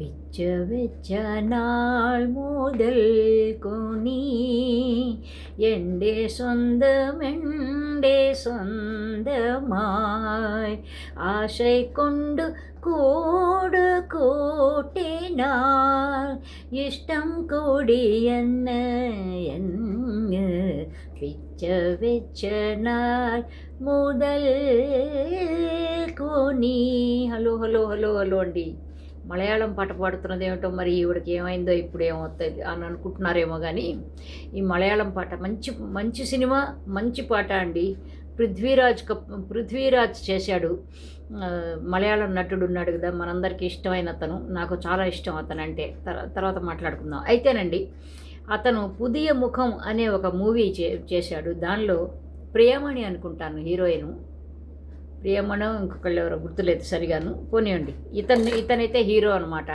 വെച്ച വെച്ച നാൾ മുതൽ കുനി. എന്റെ സ്വന്തം എന്റെ സ്വന്തമായി ആശൈക്കൊണ്ടു കൂട് കൂട്ടിനാൾ ഇഷ്ടം കൂടിയെന്ന് എന്ന് വെച്ച വെച്ച നാൾ മുതൽ കുനി. ഹലോ ഹലോ ഹലോ ഹലോ അണ്ടി మలయాళం పాట పాడుతున్నది ఏమిటో మరి ఈవిడకి ఏమైందో ఇప్పుడు ఏమవుతుంది అని అనుకుంటున్నారేమో కానీ ఈ మలయాళం పాట మంచి మంచి సినిమా మంచి పాట అండి. పృథ్వీరాజ్ కప్ పృథ్వీరాజ్ చేశాడు. మలయాళం నటుడు ఉన్నాడు కదా మనందరికీ ఇష్టమైన అతను. నాకు చాలా ఇష్టం అతను అంటే తర్వాత మాట్లాడుకుందాం. అయితేనండి అతను పుదియ ముఖం అనే ఒక మూవీ చే చేశాడు. దానిలో ప్రియమణి అనుకుంటాను హీరోయిన్. ప్రియమణం ఇంకొకళ్ళు ఎవరో గుర్తులేదు సరిగాను. పోనీయండి. ఇతన్ని ఇతనైతే హీరో అనమాట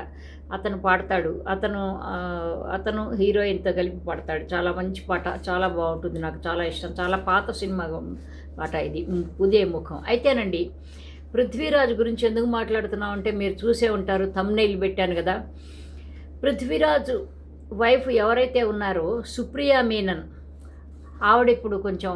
అతను పాడతాడు. అతను అతను హీరోయిన్తో కలిపి పాడతాడు. చాలా మంచి పాట చాలా బాగుంటుంది. నాకు చాలా ఇష్టం. చాలా పాత సినిమా పాట ఇది. ఉదయ ముఖం. అయితేనండి పృథ్వీరాజ్ గురించి ఎందుకు మాట్లాడుతున్నాం అంటే మీరు చూసే ఉంటారు తమ్నైల్ పెట్టాను కదా. పృథ్వీరాజు వైఫ్ ఎవరైతే ఉన్నారో సుప్రియా మీనన్. ఆవిడ ఇప్పుడు కొంచెం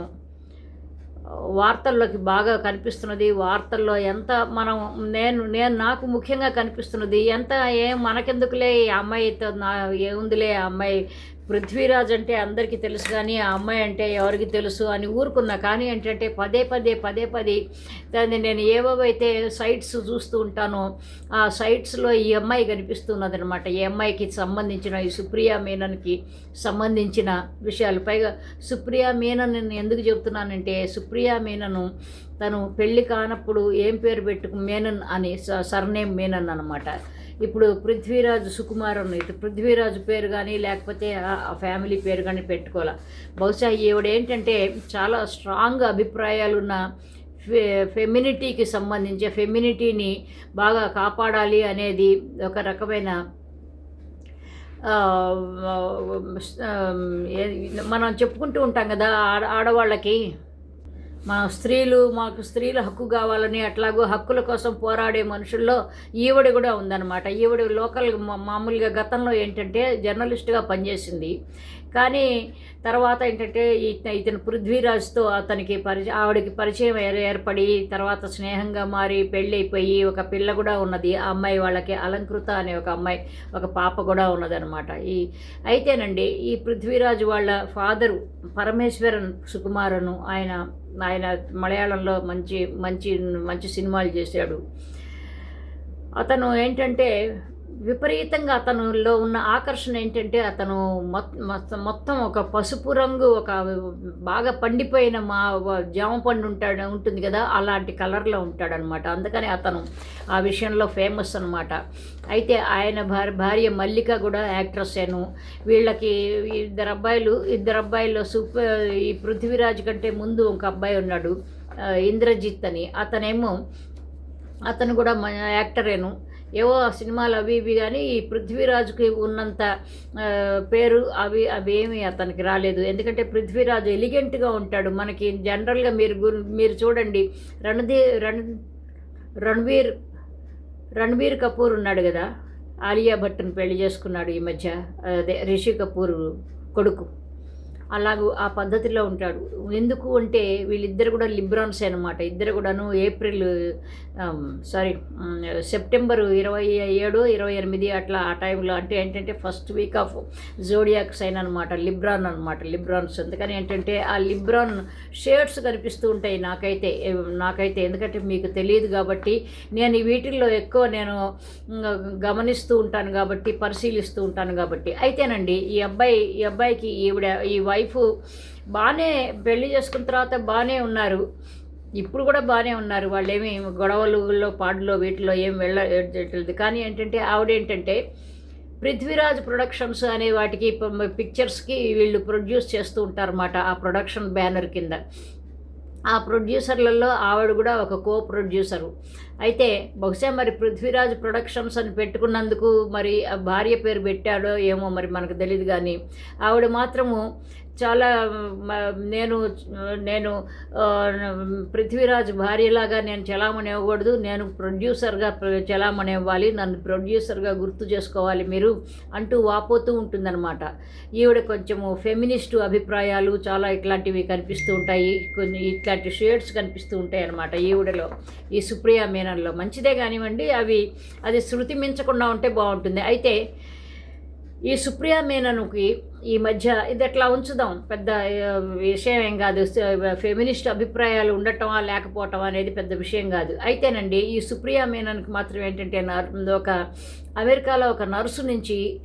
వార్తల్లోకి బాగా కనిపిస్తున్నది వార్తల్లో ఎంత మనం నేను నేను నాకు ముఖ్యంగా కనిపిస్తున్నది ఎంత ఏం మనకెందుకులే ఈ అమ్మాయితో నా ఏముందిలే ఆ అమ్మాయి పృథ్వీరాజ్ అంటే అందరికీ తెలుసు కానీ ఆ అమ్మాయి అంటే ఎవరికి తెలుసు అని ఊరుకున్నా. కానీ ఏంటంటే పదే పదే పదే పదే దాన్ని నేను ఏవైతే సైట్స్ చూస్తూ ఉంటానో ఆ సైట్స్లో ఈ అమ్మాయి కనిపిస్తున్నది అనమాట ఈ అమ్మాయికి సంబంధించిన ఈ సుప్రియా మీనన్కి సంబంధించిన విషయాలు. పైగా సుప్రియా మీనన్ నేను ఎందుకు చెప్తున్నానంటే సుప్రియా మీనను తను పెళ్ళి కానప్పుడు ఏం పేరు పెట్టుకు మేనన్ అని స- సర్నేమ్ మేనన్ అనమాట ఇప్పుడు పృథ్వీరాజు సుకుమార్ ఇది పృథ్వీరాజు పేరు కానీ లేకపోతే ఆ ఫ్యామిలీ పేరు కానీ పెట్టుకోవాలి? బహుశా ఈవిడ ఏంటంటే చాలా స్ట్రాంగ్ అభిప్రాయాలున్న ఫె ఫెమినిటీకి సంబంధించి ఫెమినిటీని బాగా కాపాడాలి అనేది ఒక రకమైన మనం చెప్పుకుంటూ ఉంటాం కదా ఆడ ఆడవాళ్ళకి. మా స్త్రీలు మాకు స్త్రీల హక్కు కావాలని అట్లాగో హక్కుల కోసం పోరాడే మనుషుల్లో ఈవిడ కూడా ఉందన్నమాట. ఈవిడ లోకల్ మామూలుగా గతంలో ఏంటంటే జర్నలిస్ట్గా పనిచేసింది. కానీ తర్వాత ఏంటంటే ఇతను పృథ్వీరాజ్తో అతనికి పరిచయం ఆవిడకి పరిచయం ఏర్పడి తర్వాత స్నేహంగా మారి పెళ్ళైపోయి ఒక పిల్ల కూడా ఉన్నది. ఆ అమ్మాయి వాళ్ళకి అలంకృత అనే ఒక అమ్మాయి ఒక పాప కూడా ఉన్నదనమాట ఈ అయితేనండి ఈ పృథ్వీరాజు వాళ్ళ ఫాదరు పరమేశ్వరన్ సుకుమారను ఆయన ఆయన మలయాళంలో మంచి మంచి మంచి సినిమాలు చేశాడు. అతను ఏంటంటే విపరీతంగా అతనులో ఉన్న ఆకర్షణ ఏంటంటే అతను మొత్తం మొత్తం ఒక పసుపు రంగు ఒక బాగా పండిపోయిన మా జామ పండు ఉంటాడు ఉంటుంది కదా అలాంటి కలర్లో ఉంటాడనమాట. అందుకని అతను ఆ విషయంలో ఫేమస్ అనమాట అయితే ఆయన భార్య భార్య మల్లిక కూడా యాక్ట్రస్సేను వీళ్ళకి ఇద్దరు అబ్బాయిలు ఇద్దరు అబ్బాయిల్లో సూపర్ ఈ పృథ్వీరాజ్ కంటే ముందు ఒక అబ్బాయి ఉన్నాడు ఇంద్రజిత్ అని. అతనేమో అతను కూడా యాక్టరేను ఏవో సినిమాలు అవి ఇవి కానీ ఈ పృథ్వీరాజుకి ఉన్నంత పేరు అవి అవి ఏమీ అతనికి రాలేదు. ఎందుకంటే పృథ్వీరాజు ఎలిగెంట్గా ఉంటాడు. మనకి జనరల్గా మీరు మీరు చూడండి. రణధీ రణ రణ్వీర్ రణ్వీర్ కపూర్ ఉన్నాడు కదా? ఆలియా భట్ని పెళ్ళి చేసుకున్నాడు ఈ మధ్య. అదే రిషి కపూర్ కొడుకు. అలాగూ ఆ పద్ధతిలో ఉంటాడు. ఎందుకు అంటే వీళ్ళిద్దరు కూడా లిబ్రాన్స్ అనమాట ఇద్దరు కూడాను ఏప్రిల్ సారీ సెప్టెంబర్ ఇరవై ఏడు ఇరవై ఎనిమిది అట్లా ఆ టైంలో అంటే ఏంటంటే first week of zodiac sign అనమాట లిబ్రాన్ అనమాట లిబ్రాన్స్. అందుకని ఏంటంటే ఆ లిబ్రాన్ షేడ్స్ కనిపిస్తూ ఉంటాయి నాకైతే. నాకైతే. ఎందుకంటే మీకు తెలియదు కాబట్టి నేను వీటిల్లో ఎక్కువ నేను గమనిస్తూ ఉంటాను కాబట్టి పరిశీలిస్తూ ఉంటాను కాబట్టి. అయితేనండి ఈ అబ్బాయి ఈ అబ్బాయికి ఈవిడ ఈ వైఫ్ బాగానే పెళ్ళి చేసుకున్న తర్వాత బాగానే ఉన్నారు. ఇప్పుడు కూడా బాగానే ఉన్నారు. వాళ్ళేమి గొడవలులో పాడులో వీటిలో ఏం వెళ్ళలేదు. కానీ ఏంటంటే ఆవిడ ఏంటంటే పృథ్వీరాజ్ ప్రొడక్షన్స్ అనే వాటికి పిక్చర్స్కి వీళ్ళు ప్రొడ్యూస్ చేస్తూ ఉంటారన్నమాట ఆ ప్రొడక్షన్ బ్యానర్ కింద. ఆ ప్రొడ్యూసర్లలో ఆవిడ కూడా ఒక కో ప్రొడ్యూసరు అయితే బహుశా మరి పృథ్వీరాజ్ ప్రొడక్షన్స్ అని పెట్టుకున్నందుకు మరి ఆ భార్య పేరు పెట్టాడో ఏమో మరి మనకు తెలియదు కానీ ఆవిడ మాత్రము చాలా నేను నేను పృథ్వీరాజ్ భార్యలాగా నేను చలామణి ఇవ్వకూడదు నేను ప్రొడ్యూసర్గా చలామణి ఇవ్వాలి నన్ను ప్రొడ్యూసర్గా గుర్తు చేసుకోవాలి మీరు అంటూ వాపోతూ ఉంటుందన్నమాట. ఈవిడ కొంచెము ఫెమినిస్టు అభిప్రాయాలు చాలా ఇట్లాంటివి కనిపిస్తూ ఉంటాయి కొన్ని ఇట్లాంటి షేడ్స్ కనిపిస్తూ ఉంటాయి అన్నమాట ఈవిడలో. ఈ సుప్రియ అధ్యయనంలో. మంచిదే కానివ్వండి అవి అది శృతి మించకుండా ఉంటే బాగుంటుంది. అయితే ఈ సుప్రియా మేనన్కి ఈ మధ్య ఇది ఎట్లా ఉంచుదాం? పెద్ద విషయం ఏం కాదు. ఫెమినిస్ట్ అభిప్రాయాలు ఉండటమా లేకపోవటం అనేది పెద్ద విషయం కాదు. అయితేనండి ఈ సుప్రియా మేనన్కి మాత్రం ఏంటంటే నర్- ఒక అమెరికాలో ఒక నర్సు నుంచి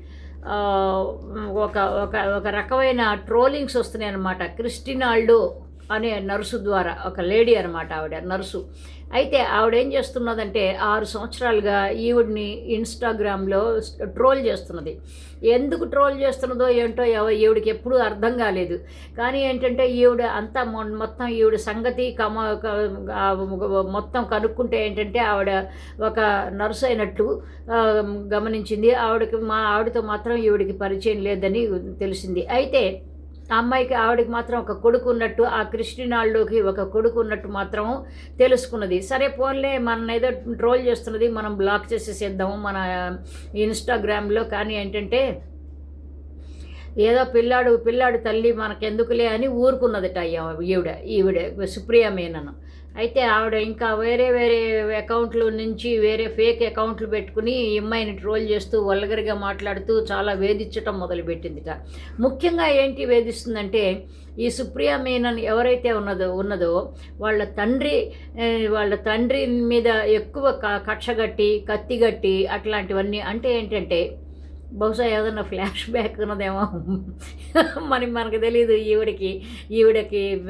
ఒక ఒక ఒక రకమైన ట్రోలింగ్స్ వస్తున్నాయి అన్నమాట క్రిస్టినాల్డో అనే నర్సు ద్వారా ఒక లేడీ అనమాట ఆవిడ నర్సు. అయితే ఆవిడ ఏం చేస్తున్నదంటే ఆరు సంవత్సరాలుగా ఈవిడ్ని ఇన్స్టాగ్రామ్లో ట్రోల్ చేస్తున్నది. ఎందుకు ట్రోల్ చేస్తున్నదో ఏంటో ఈవిడికి ఎప్పుడూ అర్థం కాలేదు. కానీ ఏంటంటే ఈవిడ అంతా మొ- మొత్తం ఈవిడ సంగతి కమ మొత్తం కనుక్కుంటే ఏంటంటే ఆవిడ ఒక నర్సు అయినట్టు గమనించింది. ఆవిడకి మా ఆవిడతో మాత్రం ఈవిడికి పరిచయం లేదని తెలిసింది. అయితే ఆ అమ్మాయికి ఆవిడకి మాత్రం ఒక కొడుకు ఉన్నట్టు ఆ క్రిస్టినాల్లోకి ఒక కొడుకు ఉన్నట్టు మాత్రం తెలుసుకున్నది. సరే పోన్లే మన ఏదో ట్రోల్ చేస్తున్నది మనం బ్లాక్ చేసేసేద్దాము. మన ఇన్స్టాగ్రామ్లో కానీ ఏంటంటే ఏదో పిల్లాడు పిల్లాడు తల్లి మనకెందుకులే అని ఊరుకున్నదట ఈవిడ ఈవిడ సుప్రియ మేనను. అయితే ఆవిడ ఇంకా వేరే వేరే అకౌంట్లు నుంచి వేరే ఫేక్ అకౌంట్లు పెట్టుకుని ఈ అమ్మాయిని ట్రోల్ చేస్తూ వల్గరిగా మాట్లాడుతూ చాలా వేధించటం మొదలుపెట్టిందిట. ముఖ్యంగా ఏంటి వేధిస్తుందంటే ఈ సుప్రియా మీనన్ ఎవరైతే ఉన్నదో ఉన్నదో వాళ్ళ తండ్రి వాళ్ళ తండ్రి మీద ఎక్కువ క కక్షగట్టి కత్తిగట్టి అట్లాంటివన్నీ అంటే ఏంటంటే బహుశా ఏదైనా ఫ్లాష్ బ్యాక్ ఉన్నదేమో. మరి మనకు తెలియదు ఈవిడికి ఈవిడకి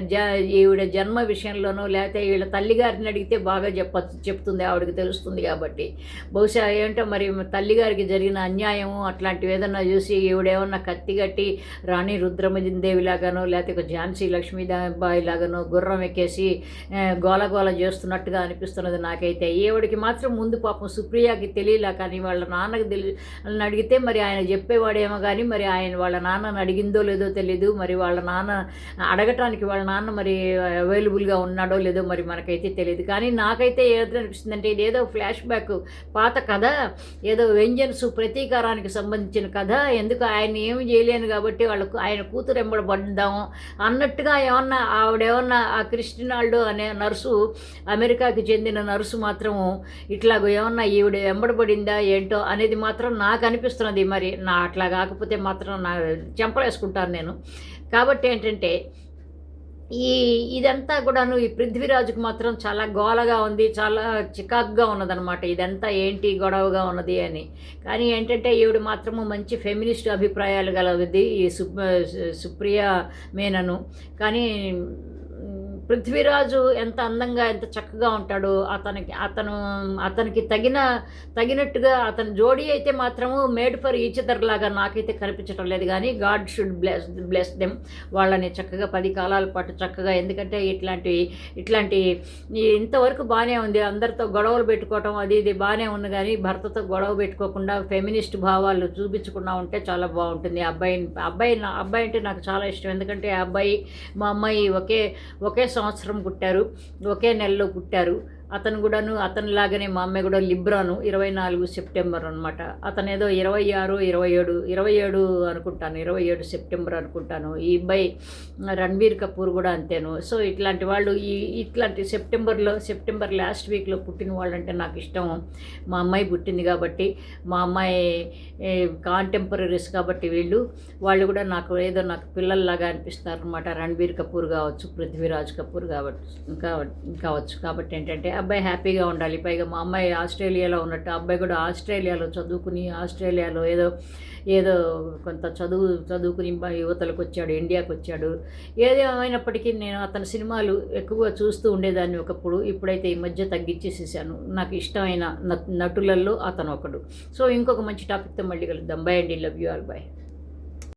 జ- ఈవిడ జన్మ విషయంలోనూ లేకపోతే వీళ్ళ తల్లిగారిని అడిగితే బాగా చెప్ప చెప్తుంది ఆవిడకి తెలుస్తుంది కాబట్టి. బహుశా ఏంటో మరి తల్లిగారికి జరిగిన అన్యాయము అట్లాంటివి ఏదన్నా చూసి ఈవిడేమన్నా కత్తి కట్టి రాణి రుద్రమదేవి లాగానో లేకపోతే ఒక ఝాన్సీ లక్ష్మీబాయి లాగానో గుర్రం ఎక్కేసి గోల గోల చేస్తున్నట్టుగా అనిపిస్తున్నది నాకైతే. ఈవిడికి మాత్రం ముందు పాపం సుప్రియాకి తెలియలా కానీ వాళ్ళ నాన్నకి తెలియ వాళ్ళని అడిగితే మరి ఆయన చెప్పేవాడేమో కానీ మరి ఆయన వాళ్ళ నాన్నని అడిగిందో లేదో తెలియదు మరి వాళ్ళ నాన్న అడగటానికి వాళ్ళ నాన్న మరి అవైలబుల్గా ఉన్నాడో లేదో మరి మనకైతే తెలియదు కానీ నాకైతే ఏదో అనిపిస్తుందంటే ఏదో ఫ్లాష్ బ్యాక్ పాత కథ ఏదో వెంజన్స్ ప్రతీకారానికి సంబంధించిన కథ. ఎందుకు ఆయన ఏమి చేయలేను కాబట్టి వాళ్ళకు ఆయన కూతురు ఎంబడబడ్డాము అన్నట్టుగా ఏమన్నా ఆవిడేమన్నా ఆ క్రిస్టినాల్డో అనే నర్సు అమెరికాకి చెందిన నర్సు మాత్రము ఇట్లాగో ఏమన్నా ఈవిడ వెంబడబడిందా ఏంటో అనేది మాత్రం నా నాకు అనిపిస్తున్నది మరి నా అట్లా కాకపోతే మాత్రం నా చెంపలేసుకుంటాను నేను. కాబట్టి ఏంటంటే ఈ ఇదంతా కూడాను ఈ పృథ్వీరాజుకు మాత్రం చాలా గోలగా ఉంది చాలా చికాకుగా ఉన్నదనమాట ఇదంతా ఏంటి గొడవగా ఉన్నది అని. కానీ ఏంటంటే ఈవిడ మాత్రము మంచి ఫెమినిస్ట్ అభిప్రాయాలు గలది ఈ సుప్ సుప్రియ మేనను. కానీ పృథ్వీరాజు ఎంత అందంగా ఎంత చక్కగా ఉంటాడో అతనికి అతను అతనికి తగిన తగినట్టుగా అతని జోడీ అయితే మాత్రము మేడ్ ఫర్ ఈచ్ అదర్ లాగా నాకైతే కనిపించడం లేదు. కానీ God should bless bless them. వాళ్ళని చక్కగా పది కాలాల పాటు చక్కగా ఎందుకంటే ఇట్లాంటి ఇట్లాంటి ఇంతవరకు బాగానే ఉంది. అందరితో గొడవలు పెట్టుకోవటం అది ఇది బాగానే ఉంది. కానీ భర్తతో గొడవ పెట్టుకోకుండా ఫెమినిస్ట్ భావాలు చూపించకుండా ఉంటే చాలా బాగుంటుంది. ఆ అబ్బాయి అబ్బాయి నా అబ్బాయి అంటే నాకు చాలా ఇష్టం. ఎందుకంటే ఆ అబ్బాయి మా అమ్మాయి ఒకే ఒకే సంవత్సరం పుట్టారు. ఒకే నెలలో పుట్టారు. అతను కూడాను అతని లాగానే మా అమ్మాయి కూడా లిబ్రాను ఇరవై నాలుగు సెప్టెంబర్ అనమాట అతను ఏదో ఇరవై ఆరు ఇరవై ఏడు ఇరవై ఏడు అనుకుంటాను ఇరవై ఏడు సెప్టెంబర్ అనుకుంటాను. ఈ అబ్బాయి రణబీర్ కపూర్ కూడా అంతేను. సో ఇట్లాంటి వాళ్ళు ఈ ఇట్లాంటి సెప్టెంబర్లో సెప్టెంబర్ లాస్ట్ వీక్లో పుట్టిన వాళ్ళంటే నాకు ఇష్టం. మా అమ్మాయి పుట్టింది కాబట్టి మా అమ్మాయి కాంటెంపరీస్ కాబట్టి వీళ్ళు వాళ్ళు కూడా నాకు ఏదో నాకు పిల్లల్లాగా అనిపిస్తారు అనమాట రణబీర్ కపూర్ కావచ్చు పృథ్వీరాజ్ కపూర్ కావచ్చు కావచ్చు. కాబట్టి ఏంటంటే అబ్బాయి హ్యాపీగా ఉండాలి. పైగా మా అమ్మాయి ఆస్ట్రేలియాలో ఉన్నట్టు అబ్బాయి కూడా ఆస్ట్రేలియాలో చదువుకుని ఆస్ట్రేలియాలో ఏదో ఏదో కొంత చదువు చదువుకుని యువతలకు వచ్చాడు ఇండియాకు వచ్చాడు. ఏదేమైనప్పటికీ నేను అతని సినిమాలు ఎక్కువగా చూస్తూ ఉండేదాన్ని ఒకప్పుడు. ఇప్పుడైతే ఈ మధ్య తగ్గించేసేసాను నాకు ఇష్టమైన నట్- నటులలో అతను ఒకడు సో ఇంకొక మంచి టాపిక్తో మళ్ళీ కలుద్దాం. బై అండి. Love you all. బై.